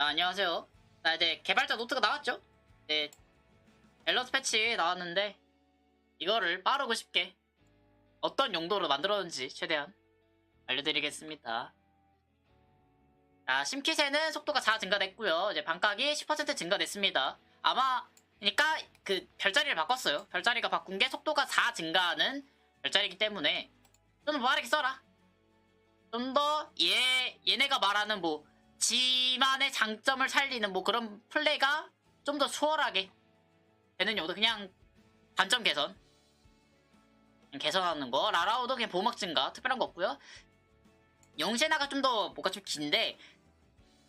아, 안녕하세요. 나 이제 개발자 노트가 나왔죠? 네, 밸런스 패치 나왔는데 이거를 빠르고 쉽게 어떤 용도로 만들었는지 최대한 알려드리겠습니다. 자, 심킷에는 속도가 4 증가됐고요. 이제 반각이 10% 증가됐습니다. 아마 그러니까 그 별자리를 바꿨어요. 별자리가 바꾼 게 속도가 4 증가하는 별자리이기 때문에 좀더 빠르게 써라. 좀 더 얘 얘네가 말하는 뭐 지만의 장점을 살리는 뭐 그런 플레이가 좀 더 수월하게 되는 용도. 그냥 단점 개선. 개선하는 거. 라라오도 그냥 보호막 증가. 특별한 거 없고요. 영세나가 좀더 뭔가 좀 긴데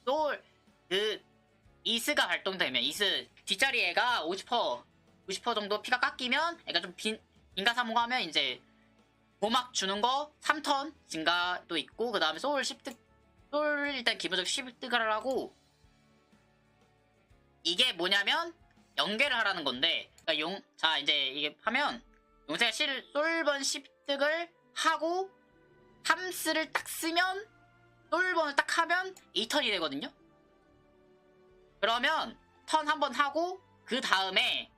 또 그 이스가 발동되면 이스 뒷자리 애가 50% 90% 정도 피가 깎이면 애가 좀 빈, 인가사무하면 이제 보막 주는 거 3턴 증가도 있고 그 다음에 소울 10득 소울 일단 기본적으로 10득을 하고 이게 뭐냐면 연계를 하라는 건데 그러니까 용, 자 이제 이게 하면 용세가 실 솔번 10득을 하고 함스를 딱 쓰면 솔번을 딱 하면 2턴이 되거든요. 그러면 턴 한 번 하고 그 다음에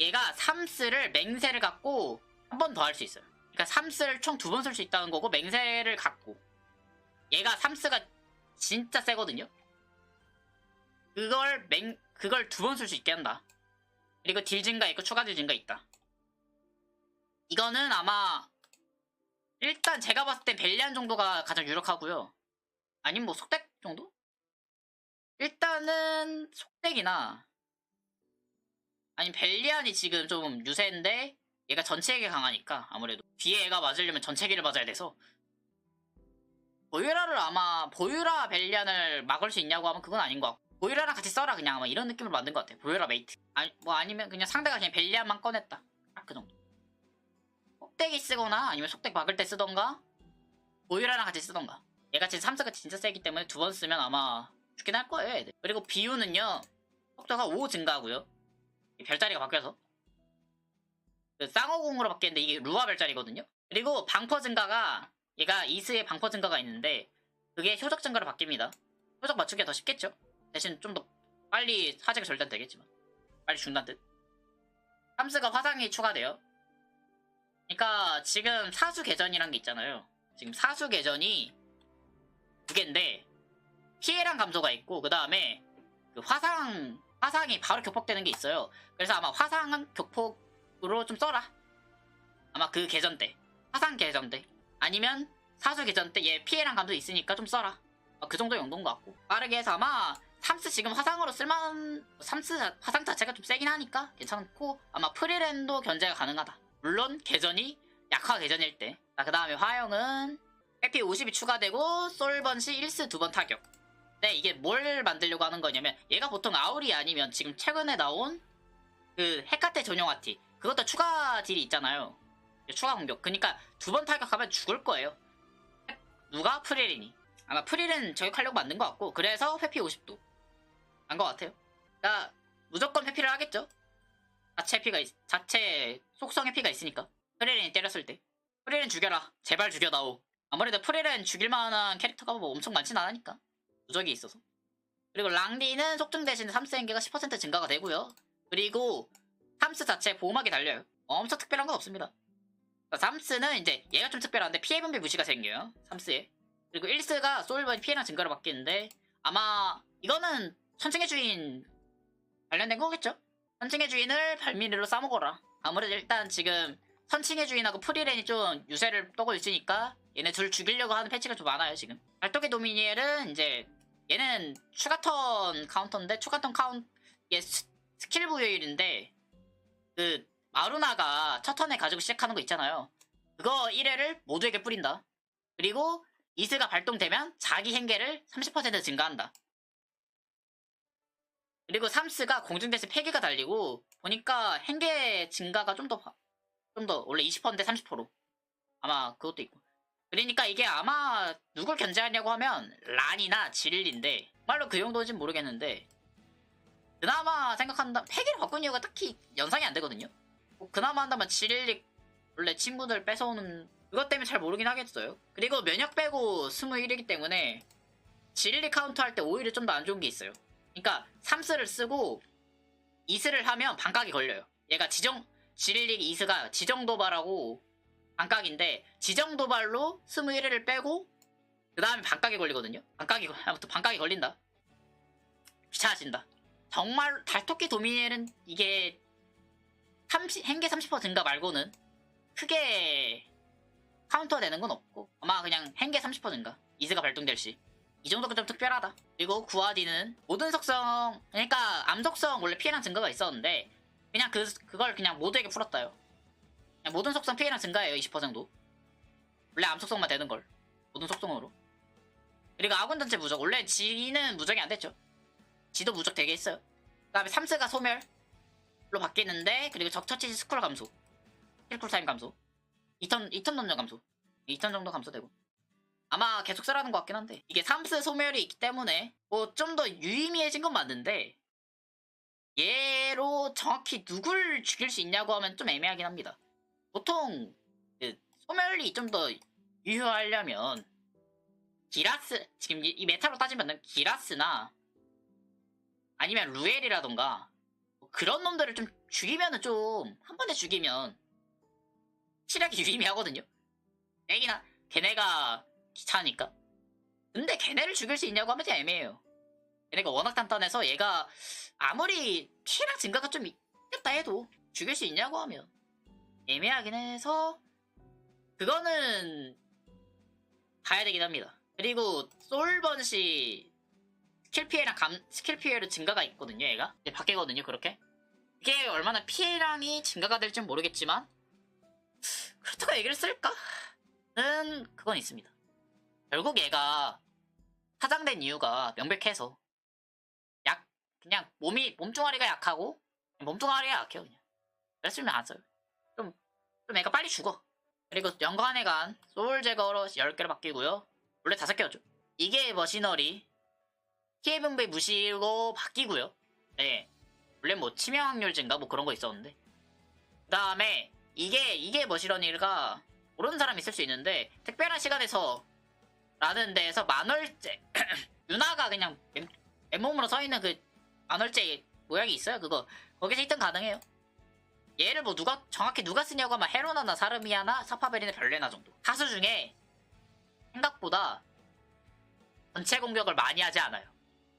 얘가 삼스를 맹세를 갖고 한 번 더 할 수 있어요. 그러니까 삼스를 총 두 번 쓸 수 있다는 거고 맹세를 갖고 얘가 삼스가 진짜 세거든요 그걸 맹 그걸 두 번 쓸 수 있게 한다. 그리고 딜 증가 있고 추가 딜 증가 있다. 이거는 아마 일단 제가 봤을 때 벨리안 정도가 가장 유력하고요. 아니면 뭐 속덱 정도? 일단은 속덱이나 아니면 벨리안이 지금 좀 유세인데 얘가 전체에게 강하니까 아무래도 뒤에 애가 맞으려면 전체기를 맞아야 돼서 보유라를 아마 보유라 벨리안을 막을 수 있냐고 하면 그건 아닌 것 같고 보유라랑 같이 써라 그냥 아마 이런 느낌으로 만든 것 같아 보유라 메이트. 아니 뭐 아니면 그냥 상대가 그냥 벨리안만 꺼냈다. 딱 그 정도. 속덱이 쓰거나 아니면 속덱 막을 때 쓰던가? 보유라랑 같이 쓰던가? 얘가 지금 3스가 진짜 세기 때문에 두 번 쓰면 아마 죽긴 할 거예요 애들. 그리고 비유는요 속도가 5 증가하고요. 이 별자리가 바뀌어서. 그 쌍어공으로 바뀌었는데 이게 루아 별자리거든요. 그리고 방퍼 증가가 얘가 이스의 방퍼 증가가 있는데 그게 효적 증가로 바뀝니다. 효적 맞추기가 더 쉽겠죠? 대신 좀 더 빨리 사제가 절단 되겠지만. 빨리 죽는 듯 함스가 화상이 추가돼요. 그러니까 지금 사수 계전이란 게 있잖아요. 지금 사수 계전이 두 개인데 피해량 감소가 있고 그 다음에 그 화상 화상이 바로 격폭되는 게 있어요. 그래서 아마 화상 격폭으로 좀 써라. 아마 그 계전 때 화상 계전 때 아니면 사수 계전 때 얘 피해량 감소 있으니까 좀 써라. 어, 그 정도 용도인 것 같고. 빠르게 해서 아마 삼스 지금 화상으로 쓸만한 삼스 자- 화상 자체가 좀 세긴 하니까 괜찮고 아마 프리랜도 견제가 가능하다. 물론 계전이 약화 계전일 때그 다음에 화형은 해피 50이 추가되고 솔번시 1스 두번 타격. 네 이게 뭘 만들려고 하는 거냐면 얘가 보통 아울이 아니면 지금 최근에 나온 그 헤카테 전용 아티. 그것도 추가 딜이 있잖아요 추가 공격 그니까 두 번 타격하면 죽을 거예요 누가 프리랜이 아마 프릴은 저격하려고 만든 것 같고 그래서 회피 50도 한것 같아요. 그러니까 무조건 회피를 하겠죠. 자체 회피가 있- 자체 속성 회피가 있으니까 프릴이 때렸을 때 프릴은 죽여라 제발 죽여다오. 아무래도 프릴은 죽일 만한 캐릭터가 뭐 엄청 많진 않으니까 무적이 있어서 그리고 랑리는 속증 대신 3스 행계가 10% 증가가 되고요. 그리고 3스 자체 보호막이 달려요. 엄청 특별한 건 없습니다. 3스는 이제 얘가 좀 특별한데 피해 분배 무시가 생겨요. 3스에 그리고 1스가 소울번이 피해량 증가로 바뀌는데 아마 이거는 선칭의 주인 관련된 거겠죠? 선칭의 주인을 발미리로 싸먹어라. 아무래도 일단 지금 선칭의 주인하고 프리렌이 좀 유세를 떠고 있으니까 얘네 둘 죽이려고 하는 패치가 좀 많아요 지금. 발도기 도미니엘은 이제 얘는 추가턴 카운터인데 추가턴 카운 얘 스, 스킬 부여일인데 그 마루나가 첫 턴에 가지고 시작하는 거 있잖아요. 그거 1회를 모두에게 뿌린다. 그리고 이스가 발동되면 자기 행계를 30% 증가한다. 그리고 삼스가 공중 대신 폐기가 달리고 보니까 행계 증가가 좀 더 좀 더 원래 20%인데 30% 아마 그것도 있고 그러니까 이게 아마 누굴 견제하냐고 하면 란이나 지릴인데 말로 그 정도인지 모르겠는데 그나마 생각한다 폐기를 바꾼 이유가 딱히 연상이 안 되거든요 뭐 그나마 한다면 지릴리 원래 친구들 뺏어오는 그것 때문에 잘 모르긴 하겠어요. 그리고 면역 빼고 21이기 때문에 지릴리 카운터 할 때 오히려 좀 더 안 좋은 게 있어요. 그러니까 3스를 쓰고 2스를 하면 반각이 걸려요. 얘가 지정 지릴리 2스가 지정 도발하고 반각인데 지정 도발로 21회를 빼고 그 다음에 반각이 걸리거든요. 반각이 걸- 아무튼 반각이 걸린다. 귀찮아진다. 정말 달토끼 도미엘은 이게 30, 행계 30% 증가 말고는 크게 카운터 되는 건 없고 아마 그냥 행계 30% 증가 이즈가 발동될 시. 이 정도가 좀 특별하다. 그리고 구아디는 모든 속성 그러니까 암 속성 원래 피해량 증가가 있었는데 그냥 그 그걸 그냥 모두에게 풀었다요. 그냥 모든 속성 피해량 증가예요 20% 정도. 원래 암 속성만 되는 걸 모든 속성으로. 그리고 아군 전체 무적 원래 지는 무적이 안 됐죠. 지도 무적 되게 했어요. 그 다음에 3스가 소멸 로 바뀌는데 그리고 적처치 스쿨 감소, 킬쿨 타임 감소, 2턴 2턴 던전 감소, 2턴 정도 감소되고. 아마 계속 쓰라는 것 같긴 한데 이게 3스 소멸이 있기 때문에 뭐 좀 더 유의미해진 건 맞는데 얘로 정확히 누굴 죽일 수 있냐고 하면 좀 애매하긴 합니다. 보통 그 소멸이 좀 더 유효하려면 기라스 지금 이, 이 메타로 따지면은 기라스나 아니면 루엘이라던가 뭐 그런 놈들을 좀 죽이면은 좀 한 번에 죽이면 실력이 유의미하거든요. 애기나 걔네가 귀찮으니까. 근데 걔네를 죽일 수 있냐고 하면 좀 애매해요. 걔네가 워낙 단단해서 얘가 아무리 피해량 증가가 좀 있겠다 해도 죽일 수 있냐고 하면 애매하긴 해서 그거는 가야 되긴 합니다. 그리고 솔번시 스킬 피해랑 감, 스킬 피해로 증가가 있거든요, 얘가. 이제 바뀌거든요, 그렇게. 이게 얼마나 피해량이 증가가 될지는 모르겠지만, 그렇다고 얘기를 쓸까?는 그건 있습니다. 결국 얘가 사장된 이유가 명백해서 약 그냥 몸이 몸뚱아리가 약하고 몸뚱아리가 약해요 그냥 그랬으면 안 써요 좀, 좀 애가 빨리 죽어 그리고 연간에 간 소울 제거로 10개로 바뀌고요 원래 5개였죠 이게 머시너리 피해 분배 무시로 바뀌고요. 네 원래 뭐 치명 확률 증가 뭐 그런 거 있었는데. 그 다음에 이게 이게 머시너리가 모르는 사람 있을 수 있는데 특별한 시간에서 라는 데에서 만월째 유나가 그냥 맨- 맨몸으로 서 있는 그 만월째 모양이 있어요 그거. 거기서 1등 가능해요. 얘를 뭐 누가 정확히 누가 쓰냐고 하면 헤로나나 사르미아나 사파베리나 별레나 정도. 가수 중에 생각보다 전체 공격을 많이 하지 않아요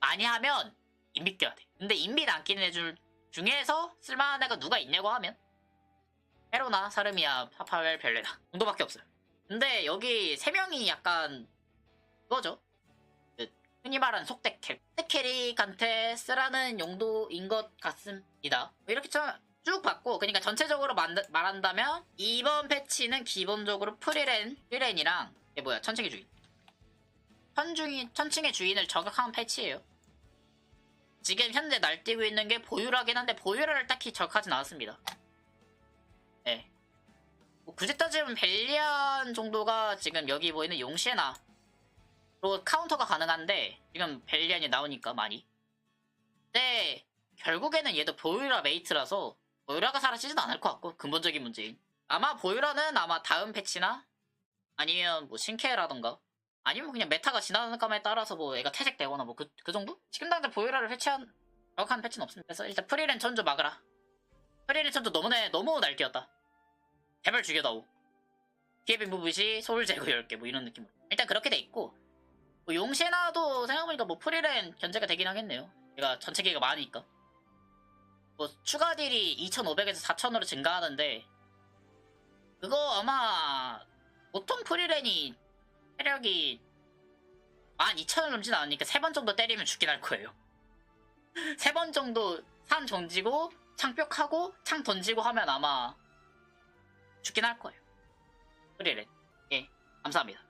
많이 하면 인빗 껴야 돼 근데 인빗 안 끼는 애들 중에서 쓸만한 애가 누가 있냐고 하면 헤로나 사르미아 사파벨 별레나 정도밖에 없어요 근데 여기 세 명이 약간 그거죠. 그 흔히 말하는 속덱 캐, 속덱 캐릭한테 쓰라는 용도인 것 같습니다. 뭐 이렇게 좀쭉 봤고, 그러니까 전체적으로 만- 말한다면 이번 패치는 기본적으로 프리렌, 프리렌이랑 이게 뭐야 천칭의 주인, 천중이 천칭의 주인을 저격한 패치예요. 지금 현재 날뛰고 있는 게 보유라긴 한데 보유라를 딱히 저격하진 않았습니다. 네. 뭐 굳이 따지면 벨리안 정도가 지금 여기 보이는 용시에나 로 카운터가 가능한데 지금 벨리안이 나오니까 많이 근데 결국에는 얘도 보유라 메이트라서 보유라가 사라지진 않을 것 같고 근본적인 문제인 아마 보유라는 아마 다음 패치나 아니면 뭐 신캐라던가 아니면 그냥 메타가 지나가는 에 따라서 뭐 얘가 퇴색되거나 뭐 그 그 정도? 지금 당장 보유라를 해체한 정확한 패치는 없습니다. 그래서 일단 프리렌 천조 막으라. 프리렌 천조 너무 내 너무 날뛰었다. 제발 죽여다오. 기회빈 부부시 소울 제거 10개 뭐 이런 느낌으로. 일단 그렇게 돼 있고 뭐 용시나도 생각해보니까 뭐 프리렌 견제가 되긴 하겠네요. 얘가 전체 기회가 많으니까. 뭐 추가 딜이 2500에서 4000으로 증가하는데 그거 아마 보통 프리렌이 체력이 12,000을 넘진 않으니까 3번 정도 때리면 죽긴 할 거예요 3번 정도 산 던지고 창 벽하고 창 던지고 하면 아마 죽긴 할 거예요. 프리렌. 예, 감사합니다.